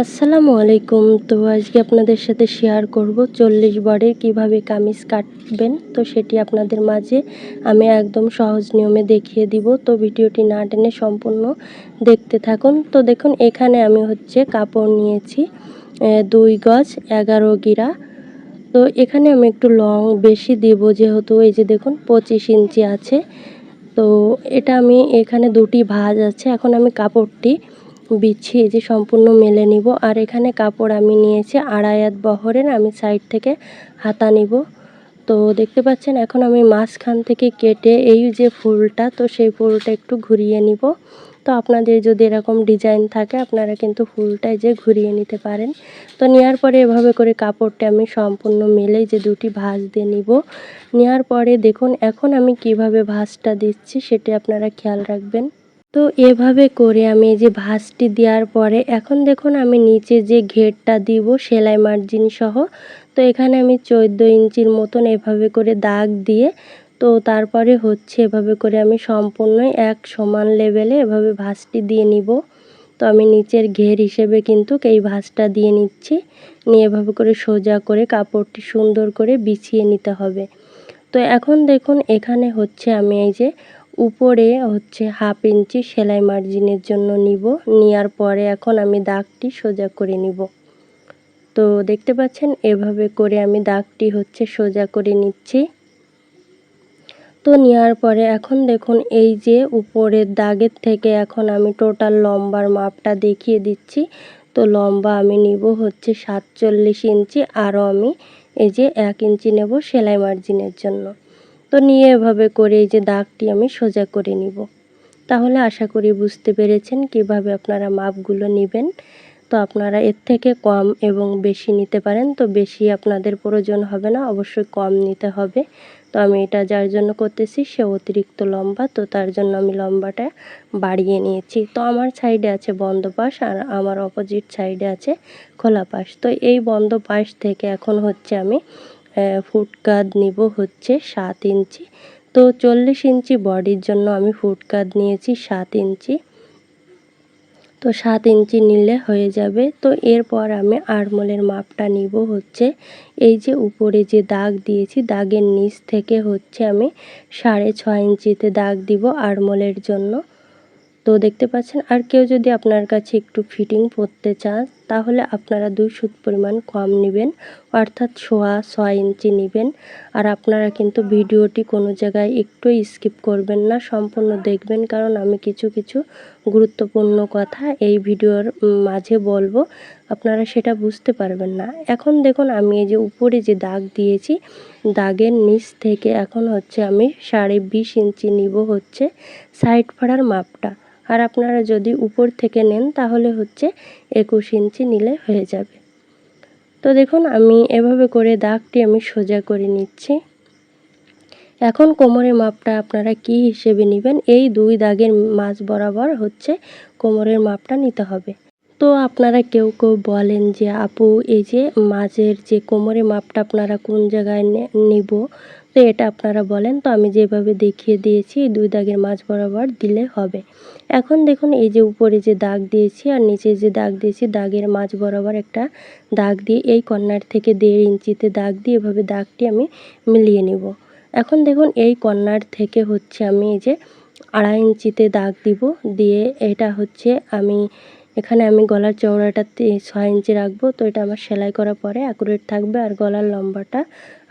আসসালামু আলাইকুম। তো আজকে আপনাদের সাথে শেয়ার করব চল্লিশ বরের কীভাবে কামিজ কাটবেন। তো সেটি আপনাদের মাঝে আমি একদম সহজ নিয়মে দেখিয়ে দিব। তো ভিডিওটি না টেনে সম্পূর্ণ দেখতে থাকুন। তো দেখুন, এখানে আমি হচ্ছে কাপড় নিয়েছি দুই গজ, এগারো গিরা। তো এখানে আমি একটু লং বেশি দিব, যেহেতু এই যে দেখুন, পঁচিশ ইঞ্চি আছে। তো এটা আমি এখানে দুটি ভাজ আছে। এখন আমি কাপড়টি বিছিয়ে যে সম্পূর্ণ মেলে নিব। আর এখানে কাপড় আমি নিয়েছি আড়াই হাত বহরের, আমি সাইড থেকে হাতা নিব। তো দেখতে পাচ্ছেন, এখন আমি মাঝখান থেকে কেটে এই যে ফুলটা, তো সেই ফুলটা একটু ঘুরিয়ে নিব। তো আপনাদের যদি এরকম ডিজাইন থাকে, আপনারা কিন্তু ফুলটাই যে ঘুরিয়ে নিতে পারেন। তো নেওয়ার পরে এভাবে করে কাপড়টা আমি সম্পূর্ণ মেলে যে দুটি ভাঁজ দিয়ে নিব। নেওয়ার পরে দেখুন, এখন আমি কীভাবে ভাঁজটা দিচ্ছি, সেটি আপনারা খেয়াল রাখবেন। তো এভাবে করে আমি এই যে ভাঁজটি দেওয়ার পরে, এখন দেখুন আমি নিচে যে ঘেরটা দিব, সেলাই মার্জিন সহ, তো এখানে আমি চোদ্দ ইঞ্চির মতন এভাবে করে দাগ দিয়ে, তো তারপরে হচ্ছে এভাবে করে আমি সম্পূর্ণই এক সমান লেভেলে এভাবে ভাঁজটি দিয়ে নিব। তো আমি নিচের ঘের হিসেবে কিন্তু এই ভাঁজটা দিয়ে নিচ্ছি, নিয়ে এভাবে করে সোজা করে কাপড়টি সুন্দর করে বিছিয়ে নিতে হবে। তো এখন দেখুন এখানে হচ্ছে আমি এই যে উপরে হচ্ছে হাফ ইঞ্চি সেলাই মার্জিনের জন্য নিব। নেওয়ার পরে এখন আমি দাগটি সোজা করে নিব। তো দেখতে পাচ্ছেন, এভাবে করে আমি দাগটি হচ্ছে সোজা করে নিচ্ছি। তো নেওয়ার পরে এখন দেখুন, এই যে উপরের দাগের থেকে এখন আমি টোটাল লম্বার মাপটা দেখিয়ে দিচ্ছি। তো লম্বা আমি নিব হচ্ছে সাতচল্লিশ ইঞ্চি, আরও আমি এই যে এক ইঞ্চি নেব সেলাই মার্জিনের জন্য। তো নিয়ে এভাবে করে এই যে দাগটি আমি সোজা করে নিব। তাহলে আশা করি বুঝতে পেরেছেন কীভাবে আপনারা মাপগুলো নেবেন। তো আপনারা এর থেকে কম এবং বেশি নিতে পারেন, তো বেশি আপনাদের প্রয়োজন হবে না, অবশ্যই কম নিতে হবে। তো আমি এটা যার জন্য করতেছি, সে অতিরিক্ত লম্বা, তো তার জন্য আমি লম্বাটা বাড়িয়ে নিয়েছি। তো আমার সাইডে আছে বন্ধ পাশ আর আমার অপোজিট সাইডে আছে খোলা পাশ। তো এই বন্ধ পাশ থেকে এখন হচ্ছে আমি ফুটকাদ নিব হচ্ছে সাত ইঞ্চি। তো চল্লিশ ইঞ্চি বডির জন্য আমি ফুটকাদ নিয়েছি সাত ইঞ্চি। তো সাত ইঞ্চি নিলে হয়ে যাবে। তো এরপর আমি আড়মোলের মাপটা নিব হচ্ছে এই যে উপরে যে দাগ দিয়েছি, দাগের নিচ থেকে হচ্ছে আমি সাড়ে ছয় ইঞ্চিতে দাগ দিব আড়মোলের জন্য। তো দেখতে পাচ্ছেন, আর কেউ যদি আপনার কাছে একটু ফিটিং পরতে চান তাহলে আপনারা দুই সুদ পরিমাণ কম নেবেন, অর্থাৎ সোয়া ছয় ইঞ্চি নেবেন। আর আপনারা কিন্তু ভিডিওটি কোনো জায়গায় একটু স্কিপ করবেন না, সম্পূর্ণ দেখবেন, কারণ আমি কিছু কিছু গুরুত্বপূর্ণ কথা এই ভিডিওর মাঝে বলব। আপনারা সেটা বুঝতে পারবেন না। এখন দেখুন, আমি এই যে উপরে যে দাগ দিয়েছি, দাগের নিচ থেকে এখন হচ্ছে আমি সাড়ে বিশ ইঞ্চি নিব হচ্ছে সাইড ফাড়ার মাপটা। আর আপনারা যদি উপর থেকে নেন, তাহলে হচ্ছে একুশ ইঞ্চি নিলে হয়ে যাবে। তো দেখুন, আমি এভাবে করে দাগটি আমি সোজা করে নিচ্ছি। এখন কোমরের মাপটা আপনারা কি হিসেবে নেবেন? এই দুই দাগের মাছ বরাবর হচ্ছে কোমরের মাপটা নিতে হবে। তো আপনারা কেউ কেউ বলেন যে, আপু, এই যে মাঝের যে কোমরের মাপটা আপনারা কোন জায়গায় নিব? তো এটা আপনারা বলেন। তো আমি যেভাবে দেখিয়ে দিয়েছি দুই দাগের মাঝ বরাবর দিলে হবে। এখন দেখুন এই যে উপরে যে দাগ দিয়েছি আর নিচে যে দাগ দিয়েছি, দাগের মাঝ বরাবর একটা দাগ দিয়ে এই কর্নার থেকে দেড় ইঞ্চিতে দাগ দিয়ে এভাবে দাগটি আমি মিলিয়ে নিব। এখন দেখুন এই কর্নার থেকে হচ্ছে আমি এই যে আড়াই ইঞ্চিতে দাগ দিব। দিয়ে এটা হচ্ছে আমি, এখানে আমি গলার চওড়াটা ছয় ইঞ্চি রাখব। তো এটা আমার সেলাই করার পরে অ্যাকুরেট থাকবে আর গলার লম্বাটা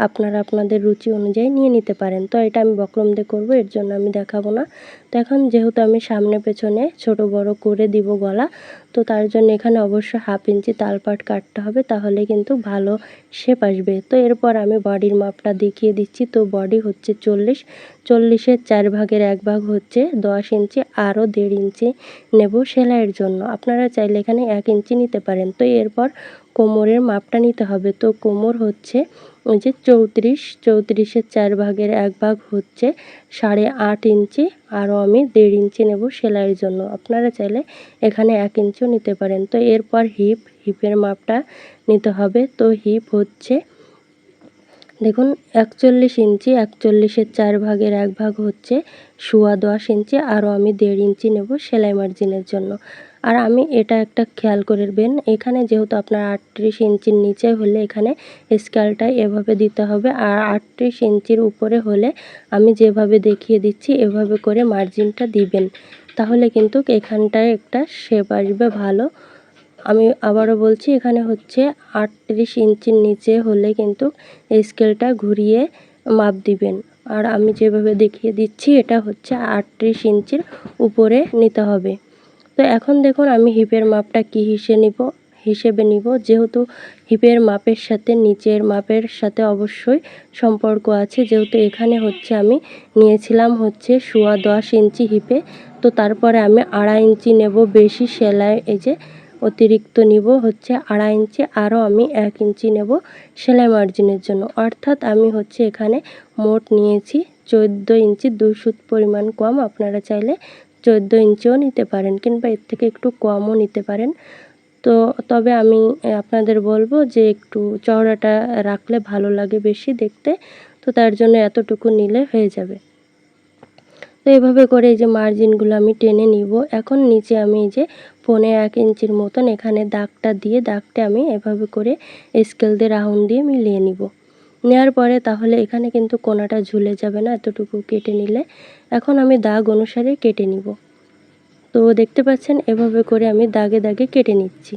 আপনারা আপনাদের রুচি অনুযায়ী নিয়ে নিতে পারেন। তো এটা আমি বক্রম দিয়ে করব, এর জন্য আমি দেখাবো না। তো এখন যেহেতু আমি সামনে পেছনে ছোট বড় করে দিব গলা, তো তার জন্য এখানে অবশ্যই হাফ ইঞ্চি তালপাট কাটতে হবে, তাহলে কিন্তু ভালো শেপ আসবে। তো এরপর আমি বডির মাপটা দেখিয়ে দিচ্ছি। তো বডি হচ্ছে চল্লিশ, চল্লিশের চার ভাগের এক ভাগ হচ্ছে দশ ইঞ্চি, আরও দেড় ইঞ্চি নেব সেলাইয়ের জন্য। আপনারা চাইলে এখানে এক ইঞ্চি নিতে পারেন। তো এরপর কোমরের মাপটা নিতে হবে। তো কোমর হচ্ছে ওই যে চৌত্রিশ চৌত্রিশের চার ভাগের এক ভাগ হচ্ছে সাড়ে আট ইঞ্চি, আরও আমি দেড় ইঞ্চি নেব সেলাইয়ের জন্য। আপনারা চাইলে এখানে এক ইঞ্চিও নিতে পারেন। তো এরপর হিপ, হিপের মাপটা নিতে হবে। তো হিপ হচ্ছে, দেখুন, একচল্লিশ ইঞ্চি একচল্লিশের চার ভাগের এক ভাগ হচ্ছে সোয়া দশ ইঞ্চি, আরও আমি দেড় ইঞ্চি নেব সেলাই মার্জিনের জন্য। আর আমি এটা একটা খেয়াল করবেন এখানে যেহেতু আপনার আটত্রিশ ইঞ্চির নিচে হলে এখানে স্কেলটা এভাবে দিতে হবে, আর আটত্রিশ ইঞ্চির উপরে হলে আমি যেভাবে দেখিয়ে দিচ্ছি এভাবে করে মার্জিনটা দিবেন, তাহলে কিন্তু এখানটায় একটা শেপ আসবে ভালো। আমি আবারও বলছি, এখানে হচ্ছে আটত্রিশ ইঞ্চির নিচে হলে কিন্তু স্কেলটা ঘুরিয়ে মাপ দিবেন, আর আমি যেভাবে দেখিয়ে দিচ্ছি এটা হচ্ছে আটত্রিশ ইঞ্চির উপরে নিতে হবে। তো এখন দেখুন আমি হিপের মাপটা কী হিসেবে নিব হিসেবে নিব। যেহেতু হিপের মাপের সাথে নিচের মাপের সাথে অবশ্যই সম্পর্ক আছে। যেহেতু এখানে হচ্ছে আমি নিয়েছিলাম হচ্ছে সোয়া দশ ইঞ্চি হিপে, তো তারপরে আমি আড়াই ইঞ্চি নেব বেশি সেলাই, এই যে অতিরিক্ত নিব হচ্ছে আড়াই ইঞ্চি, আরও আমি এক ইঞ্চি নেব সেলাই মার্জিনের জন্য। অর্থাৎ আমি হচ্ছে এখানে মোট নিয়েছি চোদ্দ ইঞ্চি, দুই পরিমাণ কম। আপনারা চাইলে চোদ্দ ইঞ্চিও নিতে পারেন কিংবা এর থেকে একটু কমও নিতে পারেন। তো তবে আমি আপনাদের বলব যে একটু চওড়াটা রাখলে ভালো লাগে বেশি দেখতে। তো তার জন্য এতটুকু নিলে হয়ে যাবে। তো এভাবে করে এই যে মার্জিনগুলো আমি টেনে নিব। এখন নিচে আমি এই যে পৌনে এক ইঞ্চির মতন এখানে দাগটা দিয়ে দাগটা আমি এভাবে করে স্কেল দিয়ে রাউন্ড দিয়ে মিলিয়ে নিব। নেওয়ার পরে তাহলে এখানে কিন্তু কোনাটা ঝুলে যাবে না এতটুকু কেটে নিলে। এখন আমি দাগ অনুসারে কেটে নিব। তো দেখতে পাচ্ছেন, এভাবে করে আমি দাগে দাগে কেটে নিচ্ছি।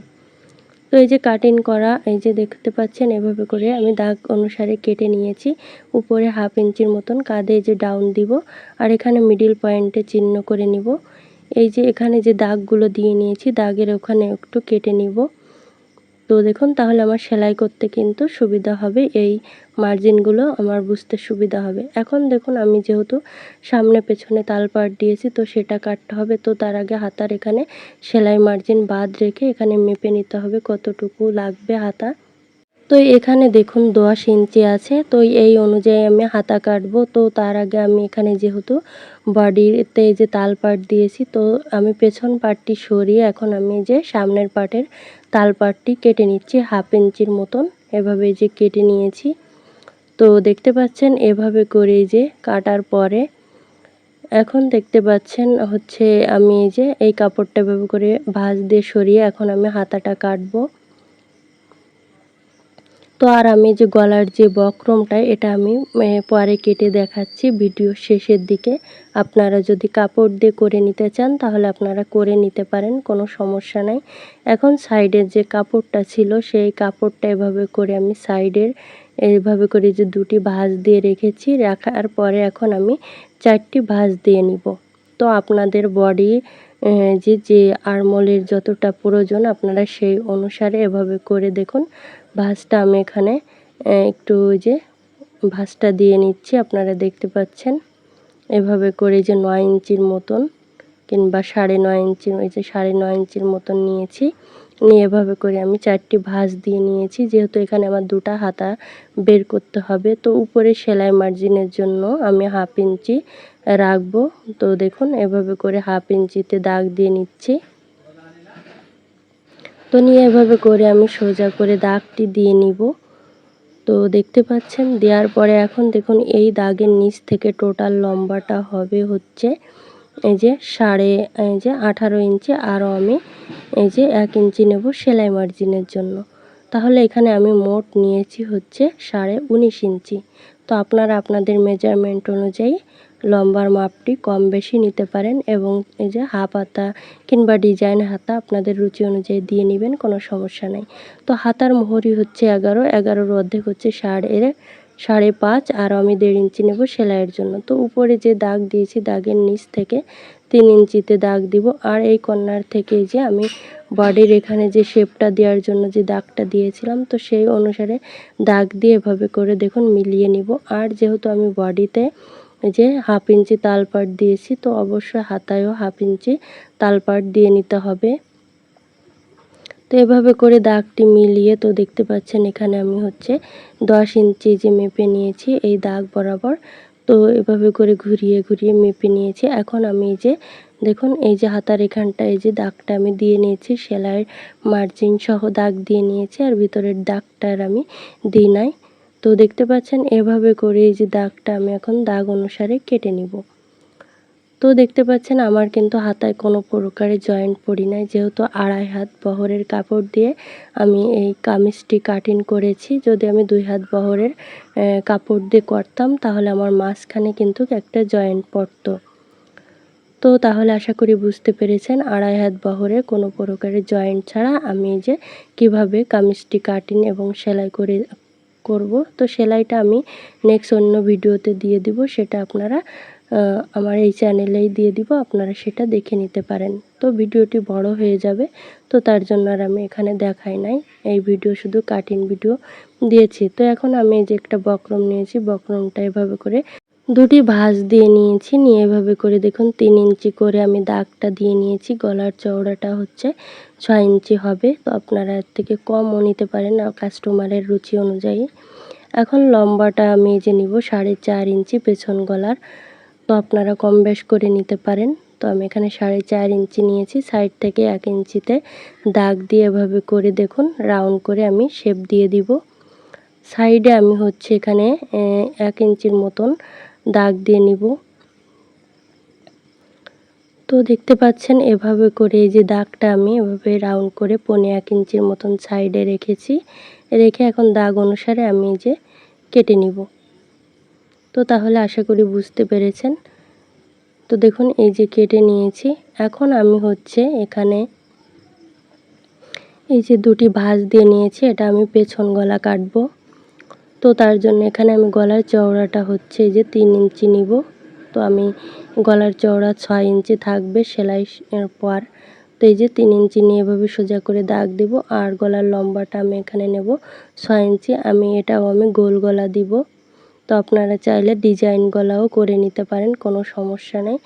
তো এই যে কাটিং করা, এই যে দেখতে পাচ্ছেন, এভাবে করে আমি দাগ অনুসারে কেটে নিয়েছি। উপরে হাফ ইঞ্চির মতন কাঁধে যে ডাউন দিব আর এখানে মিডিল পয়েন্টে চিহ্ন করে নিব। এই যে এখানে যে দাগগুলো দিয়ে নিয়েছি, দাগের ওখানে একটু কেটে নিব। তো দেখুন, তাহলে আমার সেলাই করতে কিন্তু সুবিধা হবে। এই মার্জিনগুলো আমার বুঝতে সুবিধা হবে। এখন দেখুন, আমি যেহেতু সামনে পেছনে তাল তালপাট দিয়েছি, তো সেটা কাটতে হবে। তো তার আগে হাতার এখানে সেলাই মার্জিন বাদ রেখে এখানে মেপে নিতে হবে কতটুকু লাগবে হাতা। তো এখানে দেখুন দশ ইঞ্চি আছে। তো এই অনুযায়ী আমি হাতা কাটবো। তো তার আগে আমি এখানে যেহেতু বডিতে যে তাল পাট দিয়েছি, তো আমি পেছন পাটটি সরিয়ে এখন আমি যে সামনের পাটের তাল পাটটি কেটে নিচ্ছি হাফ ইঞ্চির মতন। এভাবে যে কেটে নিয়েছি। তো দেখতে পাচ্ছেন এভাবে করে যে কাটার পরে এখন দেখতে পাচ্ছেন হচ্ছে আমি এই যে এই কাপড়টা এভাবে করে ভাঁজ দিয়ে সরিয়ে এখন আমি হাতাটা কাটবো। তো আর আমি যে গলার যে বক্রমটা, এটা আমি পরে কেটে দেখাচ্ছি ভিডিও শেষের দিকে। আপনারা যদি কাপড় দিয়ে করে নিতে চান, তাহলে আপনারা করে নিতে পারেন, কোনো সমস্যা নাই। এখন সাইডের যে কাপড়টা ছিল, সেই কাপড়টা এভাবে করে আমি সাইডের এইভাবে করে যে দুটি ভাঁজ দিয়ে রেখেছি, রাখার পরে এখন আমি চারটি ভাঁজ দিয়ে নিব। তো আপনাদের বডি যে যে আরমোলের যতটা প্রয়োজন, আপনারা সেই অনুসারে এভাবে করে দেখুন। ভাঁজটা আমি এখানে একটু ওই যে ভাঁজটা দিয়ে নিচ্ছি, আপনারা দেখতে পাচ্ছেন। এভাবে করে যে নয় ইঞ্চির মতন কিংবা সাড়ে নয় ইঞ্চির ওই যে সাড়ে নয় ইঞ্চির মতন নিয়েছি। নিয়ে এভাবে করে আমি চারটি ভাঁজ দিয়ে নিয়েছি, যেহেতু এখানে আমার দুটা হাতা বের করতে হবে। তো উপরে সেলাই মার্জিনের জন্য আমি হাফ ইঞ্চি রাখব। তো দেখুন, এভাবে করে হাফ ইঞ্চিতে দাগ দিয়ে নিচ্ছি। তো নিয়ে এভাবে করে আমি সোজা করে দাগটি দিয়ে নিব। তো দেখতে পাচ্ছেন, দেওয়ার পরে এখন দেখুন এই দাগের নিচ থেকে টোটাল লম্বাটা হবে হচ্ছে এই যে সাড়ে, এই যে আঠারো ইঞ্চি, আরও আমি এই যে এক ইঞ্চি নেব সেলাই মার্জিনের জন্য। তাহলে এখানে আমি মোট নিয়েছি হচ্ছে সাড়ে উনিশ ইঞ্চি। তো আপনারা আপনাদের মেজারমেন্ট অনুযায়ী লম্বার মাপটি কম বেশি নিতে পারেন এবং এই যে হাফ হাতা কিংবা ডিজাইন হাতা আপনাদের রুচি অনুযায়ী দিয়ে নেবেন, কোনো সমস্যা নেই। তো হাতার মোহরি হচ্ছে এগারো, এগারোর অর্ধেক হচ্ছে সাড়ে সাড়ে পাঁচ আর আমি দেড় ইঞ্চি নেব সেলাইয়ের জন্য। তো উপরে যে দাগ দিয়েছি দাগের নিচ থেকে তিন ইঞ্চিতে দাগ দিব আর এই কর্নার থেকে যে আমি বডির এখানে যে শেপটা দেওয়ার জন্য যে দাগটা দিয়েছিলাম, তো সেই অনুসারে দাগ দিয়ে এভাবে করে দেখুন মিলিয়ে নিব। আর যেহেতু আমি বডিতে যে হাফ ইঞ্চি তালপাট দিয়েছি, তো অবশ্যই হাতায়ও হাফ ইঞ্চি তালপাট দিয়ে নিতে হবে। তো এভাবে করে দাগটি মিলিয়ে, তো দেখতে পাচ্ছেন এখানে আমি হচ্ছে দশ ইঞ্চি যে মেপে নিয়েছি, এই দাগ বরাবর। তো এভাবে করে ঘুরিয়ে ঘুরিয়ে মেপে নিয়েছি। এখন আমি এই যে, দেখুন, এই যে হাতার এখানটা, এই যে দাগটা আমি দিয়ে নিয়েছি, সেলাইয়ের মার্জিন সহ দাগ দিয়ে নিয়েছি, আর ভিতরের দাগটার আমি দিই নাই। তো দেখতে পাচ্ছেন, এভাবে করে এই যে দাগটা আমি এখন দাগ অনুসারে কেটে নিব। তো দেখতে পাচ্ছেন, আমার কিন্তু হাতায় কোনো প্রকারের জয়েন্ট পড়ি নাই। যেহেতু আড়াই হাত বহরের কাপড় দিয়ে আমি এই কামিজটি কাটিং করেছি, যদি আমি দুই হাত বহরের কাপড় দিয়ে করতাম, তাহলে আমার মাঝখানে কিন্তু একটা জয়েন্ট পড়তো। তো তাহলে আশা করি বুঝতে পেরেছেন, আড়াই হাত বহরে কোনো প্রকারের জয়েন্ট ছাড়া আমি যে কীভাবে কামিজটি কাটিং এবং সেলাই করে করব। তো সেলাইটা আমি নেক্সট অন্য ভিডিওতে দিয়ে দিব, সেটা আপনারা আমার এই চ্যানেলেই দিয়ে দিব, আপনারা সেটা দেখে নিতে পারেন। তো ভিডিওটি বড় হয়ে যাবে, তো তার জন্য আর আমি এখানে দেখাই নাই। এই ভিডিও শুধু কাটিং ভিডিও দিয়েছি। তো এখন আমি যে একটা বক্রম নিয়েছি, বক্রমটা এভাবে করে দুটি ভাঁজ দিয়ে নিয়েছি। নিয়ে এভাবে করে দেখুন, তিন ইঞ্চি করে আমি দাগটা দিয়ে নিয়েছি। গলার চওড়াটা হচ্ছে ছয় ইঞ্চি হবে। তো আপনারা এর থেকে কমও নিতে পারেন আর কাস্টমারের রুচি অনুযায়ী। এখন লম্বাটা আমি যে নিব, সাড়ে চার ইঞ্চি পেছন গলার। তো আপনারা কম বেশ করে নিতে পারেন। তো আমি এখানে সাড়ে চার ইঞ্চি নিয়েছি, সাইড থেকে এক ইঞ্চিতে দাগ দিয়ে এভাবে করে দেখুন, রাউন্ড করে আমি শেপ দিয়ে দিব। সাইডে আমি হচ্ছে এখানে এক ইঞ্চির মতন দাগ দিয়ে নিব। তো দেখতে পাচ্ছেন এভাবে করে এই যে দাগটা আমি এভাবে রাউন্ড করে পনে এক ইঞ্চির মতন সাইডে রেখেছি। রেখে এখন দাগ অনুসারে আমি যে কেটে নিব। তো তাহলে আশা করি বুঝতে পেরেছেন। তো দেখুন এই যে কেটে নিয়েছি। এখন আমি হচ্ছে এখানে এই যে দুটি ভাঁজ দিয়ে নিয়েছি। এটা আমি পেছন গলা কাটবো। তো তার জন্য এখানে আমি গলার চওড়াটা হচ্ছে যে তিন ইঞ্চি নিব। তো আমি গলার চওড়া ছয় ইঞ্চি থাকবে সেলাই পর। তো এই যে তিন ইঞ্চি নিয়ে এভাবে সোজা করে দাগ দিব আর গলার লম্বাটা আমি এখানে নেব ছয় ইঞ্চি। আমি এটাও আমি গোল গলা দিব। তো আপনারা চাইলে ডিজাইন গলাও করে নিতে পারেন, কোনো সমস্যা নেই।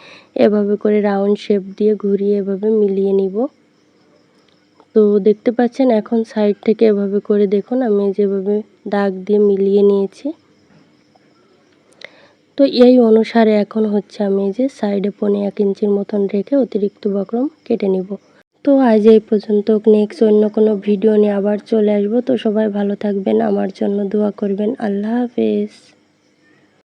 এভাবে করে রাউন্ড শেপ দিয়ে ঘুরিয়ে এভাবে মিলিয়ে নিব। তো দেখতে পাচ্ছেন এখন সাইড থেকে এভাবে করে দেখুন, আমি যেভাবে দাগ দিয়ে মিলিয়ে নিয়েছি। তো এই অনুসারে এখন হচ্ছে আমি যে সাইডে পনে এক ইঞ্চির মতন রেখে অতিরিক্ত বক্রম কেটে নিব। তো আজ এই পর্যন্ত, নেক্সট অন্য কোনো ভিডিও নিয়ে আবার চলে আসব। তো সবাই ভালো থাকবেন, আমার জন্য দোয়া করবেন। আল্লাহ হাফেজ।